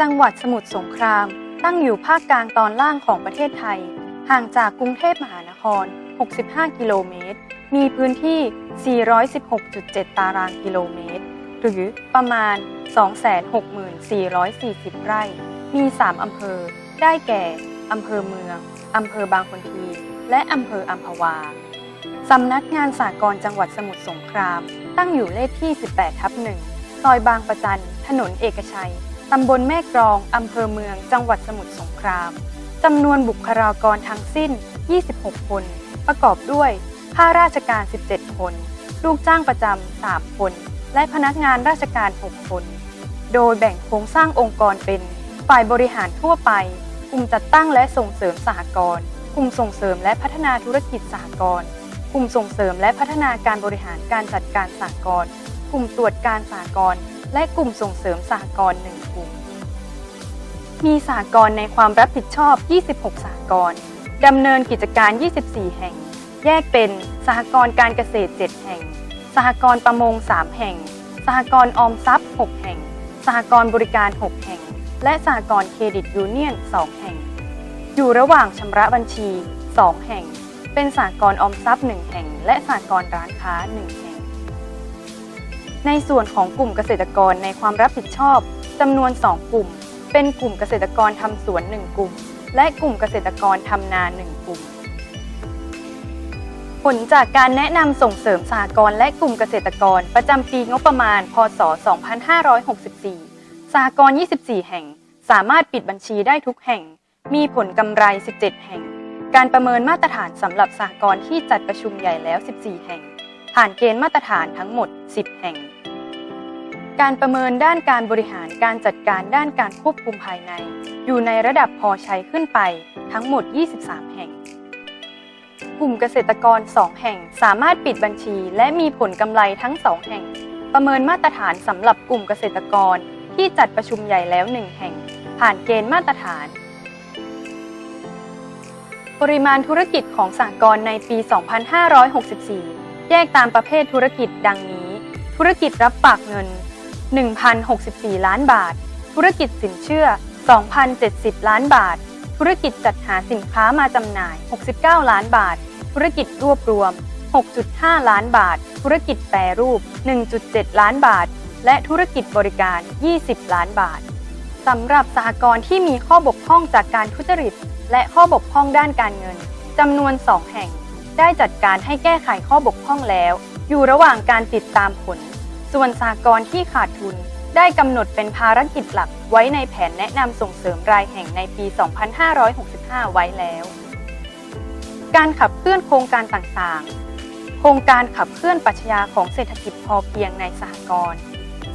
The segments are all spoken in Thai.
จังหวัดสมุทรสงคราม ตั้งอยู่ภาคกลางตอนล่างของประเทศไทย ห่างจากกรุงเทพมหานคร 65 กิโลเมตร มีพื้นที่ 416.7 ตารางกิโลเมตร หรือประมาณ 264,440 ไร่ มี 3 อำเภอ ได้แก่ อำเภอเมือง อำเภอบางคนที และอำเภออัมพวา สำนักงานสากลจังหวัดสมุทรสงคราม ตั้งอยู่เลขที่ 18 ทับ1ซอยบางประจัน ถนนเอกชัย ตำบลแม่กรอง อำเภอเมือง จังหวัดสมุทรสงคราม จำนวนบุคลากรทั้งสิ้น 26 คน ประกอบด้วยข้าราชการ 17 คน ลูกจ้างประจำ 3 คน และพนักงานราชการ 6 คน โดยแบ่งโครงสร้างองค์กรเป็น ฝ่ายบริหารทั่วไป กลุ่มจัดตั้งและส่งเสริมสหกรณ์ กลุ่มส่งเสริมและพัฒนาธุรกิจสหกรณ์ กลุ่มส่งเสริมและพัฒนาการบริหารการจัดการสหกรณ์ กลุ่มตรวจการสหกรณ์ และกลุ่มส่งเสริมสหกรณ์หนึ่งกลุ่ม มีสหกรณ์ในความรับผิดชอบ 26 สหกรณ์ดำเนินกิจการ 24 แห่ง แยกเป็นสหกรณ์การเกษตร 7 แห่ง สหกรณ์ประมง 3 แห่ง สหกรณ์ออมทรัพย์ 6 แห่ง สหกรณ์บริการ 6 แห่ง และสหกรณ์เครดิตยูเนียน 2 แห่ง อยู่ระหว่างชำระบัญชี 2 แห่ง เป็นสหกรณ์ออมทรัพย์ 1 แห่ง และสหกรณ์ร้านค้า 1 แห่ง ในส่วนของกลุ่มเกษตรกรในความรับผิดชอบจำนวน 2 กลุ่ม เป็นกลุ่มเกษตรกรทำสวน 1 กลุ่ม และกลุ่มเกษตรกรทำนา 1 กลุ่ม ผลจากการแนะนำส่งเสริมสหกรณ์และกลุ่มเกษตรกรประจำปีงบประมาณ พศ 2564 สหกรณ์ 24 แห่ง สามารถปิดบัญชีได้ทุกแห่ง มีผลกำไร 17 แห่ง การประเมินมาตรฐานสำหรับสหกรณ์ที่จัดประชุมใหญ่แล้ว 14 แห่ง ผ่านเกณฑ์มาตรฐานทั้งหมด 10 แห่ง การประเมินด้านการบริหารการจัดการด้านการควบคุมภายใน อยู่ในระดับพอใช้ขึ้นไปทั้งหมด 23 แห่ง กลุ่มเกษตรกร 2 แห่งสามารถปิดบัญชี และมีผลกำไรทั้ง 2 แห่ง ประเมินมาตรฐานสำหรับกลุ่มเกษตรกรที่จัดประชุมใหญ่แล้ว 1 แห่ง ผ่านเกณฑ์มาตรฐานปริมาณธุรกิจของสหกรณ์ในปี 2564 แยกตามประเภทธุรกิจดังนี้ ธุรกิจรับฝากเงิน 1,064 ล้านบาท ธุรกิจสินเชื่อ 2,070 ล้านบาท ธุรกิจจัดหาสินค้ามาจำหน่าย 69 ล้านบาท ธุรกิจรวบรวม 6.5 ล้านบาท ธุรกิจแปรรูป 1.7 ล้านบาท และธุรกิจบริการ 20 ล้านบาทสำหรับสหกรณ์ที่มีข้อบกพร่องจากการทุจริต และข้อบกพร่องด้านการเงินจำนวน 2 แห่ง ได้จัดการให้แก้ไขข้อบกพร่องแล้ว อยู่ระหว่างการติดตามผล ส่วนสหกรณ์ที่ขาดทุน ได้กำหนดเป็นภารกิจหลักไว้ในแผนแนะนำส่งเสริมรายแห่งในปี 2565 ไว้แล้ว การขับเคลื่อนโครงการต่างๆ โครงการขับเคลื่อนปรัชญาของเศรษฐกิจพอเพียงในสหกรณ์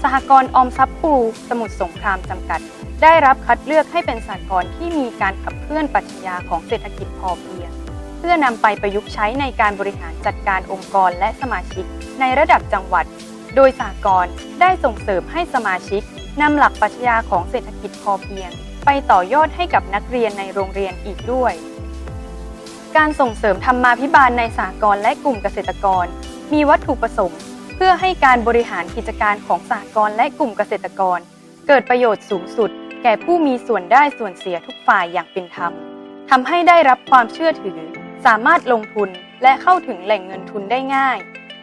สหกรณ์ออมทรัพย์ครูสมุทรสงครามจำกัด ได้รับคัดเลือกให้เป็นสหกรณ์ที่มีการขับเคลื่อนปรัชญาของเศรษฐกิจพอเพียง พื่อนำไปประยุกต์ใช้ในการบริหารจัดการองค์กรและสมาชิก ในระดับจังหวัด โดยสหกรณ์ได้ส่งเสริมให้สมาชิกนำหลักปรัชญาของเศรษฐกิจพอเพียง ไปต่อยอดให้กับนักเรียนในโรงเรียนอีกด้วย การส่งเสริมธรรมาภิบาลในสหกรณ์และกลุ่มเกษตรกร มีวัตถุประสงค์ เพื่อให้การบริหารกิจการของสหกรณ์และกลุ่มเกษตรกร เกิดประโยชน์สูงสุด แก่ผู้มีส่วนได้ส่วนเสียทุกฝ่ายอย่างเป็นธรรมทำให้ได้รับความเชื่อถือ สามารถลงทุนและเข้าถึงแหล่งเงินทุนได้ง่าย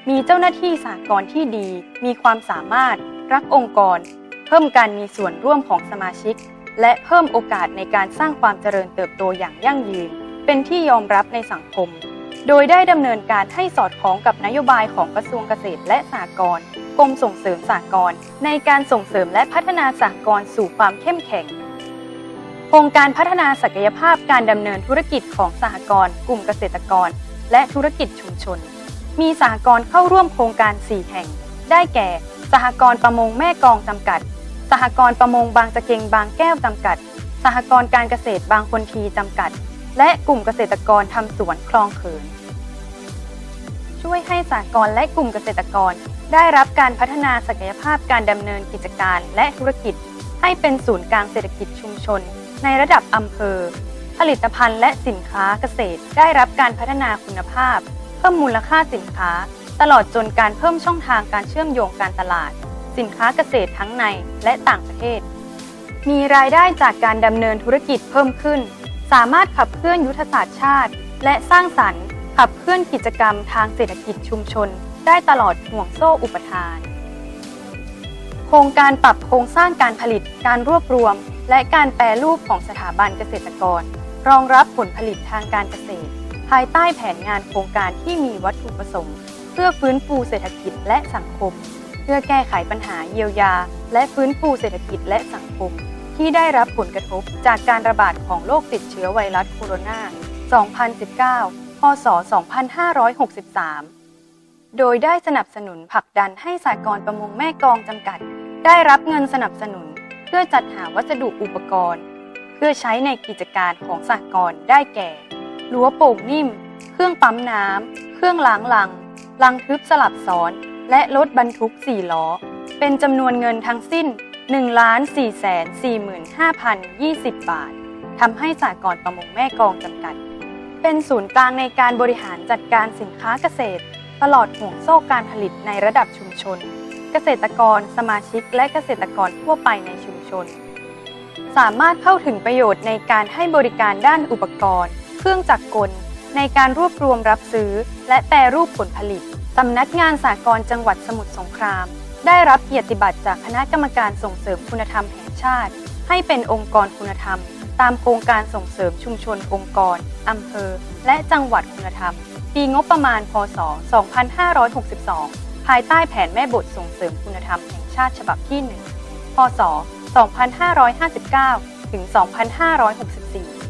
มีเจ้าหน้าที่สหกรณ์ที่ดี มีความสามารถ รักองค์กร เพิ่มการมีส่วนร่วมของสมาชิก และเพิ่มโอกาสในการสร้างความเจริญเติบโตอย่างยั่งยืน เป็นที่ยอมรับในสังคม โดยได้ดำเนินการให้สอดคล้องกับนโยบายของกระทรวงเกษตรและสหกรณ์กรมส่งเสริมสหกรณ์ในการส่งเสริมและพัฒนาสหกรณ์สู่ความเข้มแข็ง โครงการพัฒนาศักยภาพการดำเนินธุรกิจของสหกรณ์กลุ่มเกษตรกร และธุรกิจชุมชน มีสหกรณ์เข้าร่วมโครงการ 4 แห่ง ได้แก่ สหกรณ์ประมงแม่กองจำกัด สหกรณ์ประมงบางจะเกงบางแก้วจำกัด สหกรณ์การเกษตรบางคนทีจำกัด และกลุ่มเกษตรกรทำสวนคลองเขิน ช่วยให้สหกรณ์และกลุ่มเกษตรกร ได้รับการพัฒนาศักยภาพการดำเนินกิจการและธุรกิจ ให้เป็นศูนย์กลางเศรษฐกิจชุมชน ในระดับอำเภอ ผลิตภัณฑ์และสินค้าเกษตรได้รับการพัฒนาคุณภาพ เพิ่มมูลค่าสินค้า ตลอดจนการเพิ่มช่องทางการเชื่อมโยงการตลาด สินค้าเกษตรทั้งในและต่างประเทศ มีรายได้จากการดำเนินธุรกิจเพิ่มขึ้น สามารถขับเคลื่อนยุทธศาสตร์ชาติ และสร้างสรรค์ขับเคลื่อนกิจกรรมทางเศรษฐกิจชุมชน ได้ตลอดห่วงโซ่อุปทาน โครงการปรับโครงสร้างการผลิตการรวบรวม และการแปรรูปของสถาบันเกษตรกร รองรับผลผลิตทางการเกษตร ภายใต้แผนงานโครงการที่มีวัตถุประสงค์ เพื่อฟื้นฟูเศรษฐกิจและสังคม เพื่อแก้ไขปัญหาเยียวยา และฟื้นฟูเศรษฐกิจและสังคม ที่ได้รับผลกระทบจากการระบาดของโรคติดเชื้อไวรัสโคโรนา 2019 พศ 2563 โดยได้สนับสนุนผลักดันให้สากลประมงแม่กองจำกัด ได้รับเงินสนับสนุน พื่อจัดหาวัสดุอุปกรณ์ เพื่อใช้ในกิจการของสากลได้แก่รั้วโป่งนิ่ม เครื่องปั๊มน้ำ เครื่องล้างลัง ลังทึบสลับซ้อน และรถบรรทุก 4 ล้อ เป็นจำนวนเงินทั้งสิ้น 1 4 4 5 0 20 บาททำให้สากลประมงแม่กองจำกัด เป็นศูนย์กลางในการบริหารจัดการสินค้าเกษตร ตลอดห่วงโซ่การผลิตในระดับชุมชน เกษตรกร สมาชิก และเกษตรกรทั่วไปในชุม ชน สามารถเข้าถึงประโยชน์ในการให้บริการด้านอุปกรณ์ เครื่องจักรกล ในการรวบรวมรับซื้อ และแปรรูปผลผลิตสำนักงานสากลจังหวัดสมุทรสงคราม ได้รับเกียรติบัตรจากคณะกรรมการส่งเสริมคุณธรรมแห่งชาติ ให้เป็นองค์กรคุณธรรม ตามโครงการส่งเสริมชุมชนองค์กรอำเภอ และจังหวัดคุณธรรม ปีงบประมาณ พศ 2562 ภายใต้แผนแม่บทส่งเสริมคุณธรรมแห่งชาติฉบับที่ 1 พศ 2559 ถึง 2564